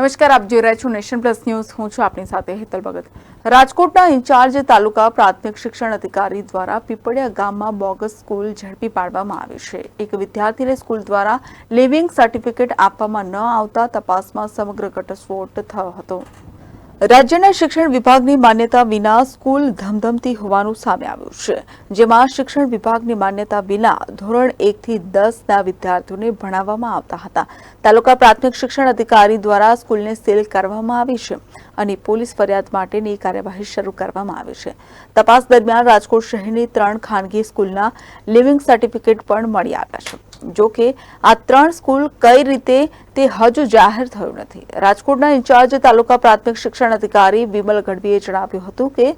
નમસ્કાર, આપ જોઈ રહ્યા છો નેશન પ્લસ ન્યૂઝ. હું છું આપની સાથે હેતલ ભગત. રાજકોટના ઇન્ચાર્જ તાલુકા પ્રાથમિક શિક્ષણ અધિકારી દ્વારા પીપળિયા ગામમાં બોગસ સ્કૂલ ઝડપી પાડવામાં આવી છે. એક વિદ્યાર્થીને સ્કૂલ દ્વારા લિવિંગ સર્ટિફિકેટ આપવામાં ન આવતા તપાસમાં સમગ્ર ઘટસ્ફોટ થયો હતો. રાજ્યના શિક્ષણ વિભાગની માન્યતા વિના સ્કૂલ ધમધમતી હોવાનું સામે આવ્યું છે, જેમાં શિક્ષણ વિભાગની માન્યતા વિના ધોરણ એક થી દસના વિદ્યાર્થીઓને ભણાવવામાં આવતા હતા. તાલુકા પ્રાથમિક શિક્ષણ અધિકારી દ્વારા સ્કૂલને સીલ કરવામાં આવી છે. અને પોલીસ ફરિયાદ માટેની કાર્યવાહી શરૂ કરવામાં આવી છે. તપાસ દરમિયાન રાજકોટ શહેરની ત્રણ ખાનગી સ્કૂલના લિવિંગ સર્ટિફિકેટ પણ મળી આવ્યા છે. જો કે આ ત્રણ સ્કૂલ કઈ રીતે તે હજુ જાહેર થયું નથી. રાજકોટના ઇન્ચાર્જ તાલુકા પ્રાથમિક શિક્ષણ અધિકારી વિમલ ગઢવીએ જણાવ્યું હતું કે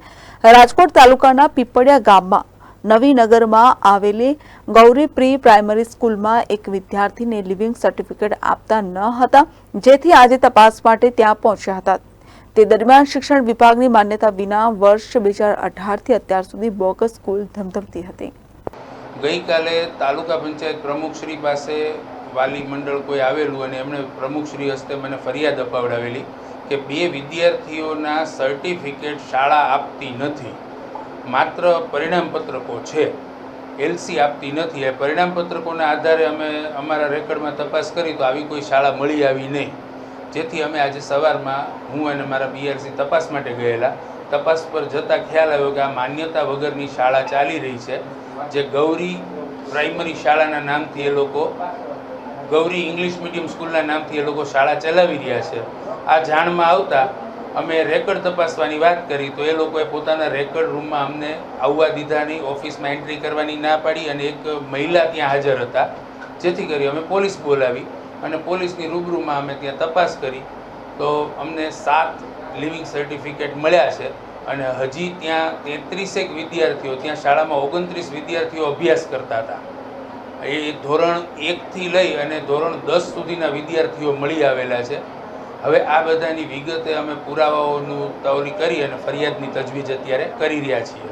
રાજકોટ તાલુકાના પીપળિયા ગામમાં નવીનગરમાં આવેલી ગૌરી પ્રી પ્રાઇમરી સ્કૂલમાં એક વિદ્યાર્થીને લિવિંગ સર્ટિફિકેટ આપતા ન હતા, જેથી આજે તપાસ માટે ત્યાં પહોંચ્યા હતા. તે દરમિયાન શિક્ષણ વિભાગની માન્યતા વિના વર્ષ બે હજાર અઢારથી અત્યાર સુધી બોગસ સ્કૂલ ધમધમતી હતી. ગઈકાલે તાલુકા પંચાયત પ્રમુખશ્રી પાસે વાલી મંડળ કોઈ આવેલું અને એમણે પ્રમુખશ્રી હસ્તે મને ફરિયાદ અપાવડાવેલી કે બે વિદ્યાર્થીઓના સર્ટિફિકેટ શાળા આપતી નથી. માત્ર પરિણામપત્રકો છે. એલસી આપતી નથી. એ પરિણામપત્રકોના આધારે અમે અમારા રેકર્ડમાં તપાસ કરી તો આવી કોઈ શાળા મળી આવી નહીં. જેથી અમે આજે સવારમાં હું અને મારા બીઆરસી તપાસ માટે ગયેલા. તપાસ પર જતાં ખ્યાલ આવ્યો કે આ માન્યતા વગરની શાળા ચાલી રહી છે, જે ગૌરી પ્રાઇમરી શાળાના નામથી એ લોકો, ગૌરી ઇંગ્લિશ મીડિયમ સ્કૂલના નામથી એ લોકો શાળા ચલાવી રહ્યા છે. આ જાણમાં આવતા અમે રેકર્ડ તપાસવાની વાત કરી તો એ લોકોએ પોતાના રેકર્ડ રૂમમાં અમને આવવા દીધા નહીં, ઓફિસમાં એન્ટ્રી કરવાની ના પાડી અને એક મહિલા ત્યાં હાજર હતા. જેથી કરી અમે પોલીસ બોલાવી. અને પોલીસની રૂબરૂમાં અમે ત્યાં તપાસ કરી. તો અમને સાત લિવિંગ સર્ટિફિકેટ મળ્યા છે અને હજી ત્યાં તેત્રીસેક વિદ્યાર્થીઓ, ત્યાં શાળામાં ઓગણત્રીસ વિદ્યાર્થીઓ અભ્યાસ કરતા હતા. એ ધોરણ એકથી લઈ અને ધોરણ દસ સુધીના વિદ્યાર્થીઓ મળી આવેલા છે. હવે આ બધાની વિગતે અમે પુરાવાઓનું તવરી કરી અને ફરિયાદની તજવીજ અત્યારે કરી રહ્યા છીએ.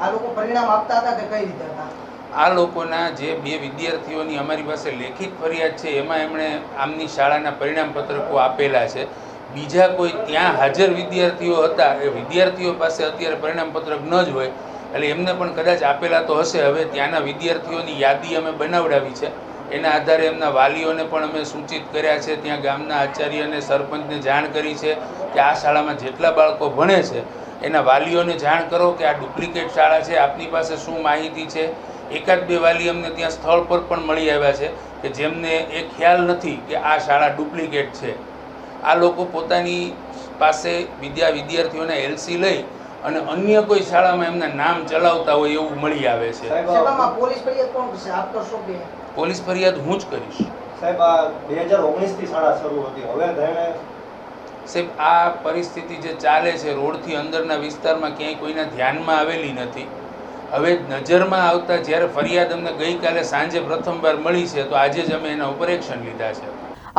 આ લોકો પરિણામ આપતા હતા કે કઈ રીતે હતા? આ લોકોના જે બે વિદ્યાર્થીઓની અમારી પાસે લેખિત ફરિયાદ છે, એમાં એમણે આમની શાળાના પરિણામ પત્રકો આપેલા છે. બીજા કોઈ ત્યાં હાજર વિદ્યાર્થીઓ હતા, એ વિદ્યાર્થીઓ પાસે અત્યારે પરિણામ પત્રક ન જ હોય, એટલે એમને પણ કદાચ આપેલા તો હશે. હવે ત્યાંના વિદ્યાર્થીઓની યાદી અમે બનાવડાવી છે. એના આધારે એમના વાલીઓને પણ અમે સૂચિત કર્યા છે. ત્યાં ગામના આચાર્ય અને સરપંચને જાણ કરી છે કે આ શાળામાં જેટલા બાળકો ભણે છે, એના વાલીઓને જાણ કરો કે આ ડુપ્લિકેટ શાળા છે. આપની પાસે શું માહિતી છે? એકાદ બે વાલી અમને ત્યાં સ્થળ પર પણ મળી આવ્યા છે કે જેમને એ ખ્યાલ નથી કે આ શાળા ડુપ્લિકેટ છે. આ લોકો પોતાની પાસે વિદ્યા વિદ્યાર્થીઓના એલસી લઈ અને અન્ય કોઈ શાળામાં એમના નામ ચલાવતા હોય એવું મળી આવે છે. પોલીસ ફરિયાદ કોણ કરશે? આપ કરશો કે પોલીસ ફરિયાદ હું જ કરીશ. સાહેબ બે હજાર ઓગણીસથી શાળા શરૂ હતી. હવે સાહેબ આ પરિસ્થિતિ જે ચાલે છે રોડથી અંદરના વિસ્તારમાં ક્યાંય કોઈના ધ્યાનમાં આવેલી નથી. હવે નજરમાં આવતા જ્યારે ફરિયાદ અમને ગઈકાલે સાંજે પ્રથમવાર મળી છે, તો આજે જ અમે એના ઉપર એક્શન લીધા છે.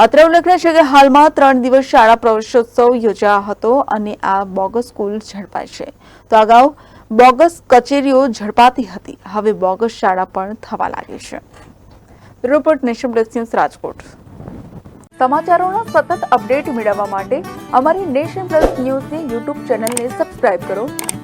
અત્રે ઉલ્લેખનીય છે કે હાલમાં ત્રણ દિવસ શાળા પ્રવેશોત્સવ યોજાયો હતો અને આ બોગસ સ્કૂલ ઝડપાઈ છે. તો અગાઉ બોગસ કચેરીઓ ઝડપાતી હતી, હવે બોગસ શાળા પણ થવા લાગી છે. Report nation plus news Rajkot. સમાચારોના સતત અપડેટ મેળવવા માટે અમારી નેશન પ્લસ ન્યૂઝની યુટ્યુબ ચેનલને સબસ્ક્રાઇબ કરો.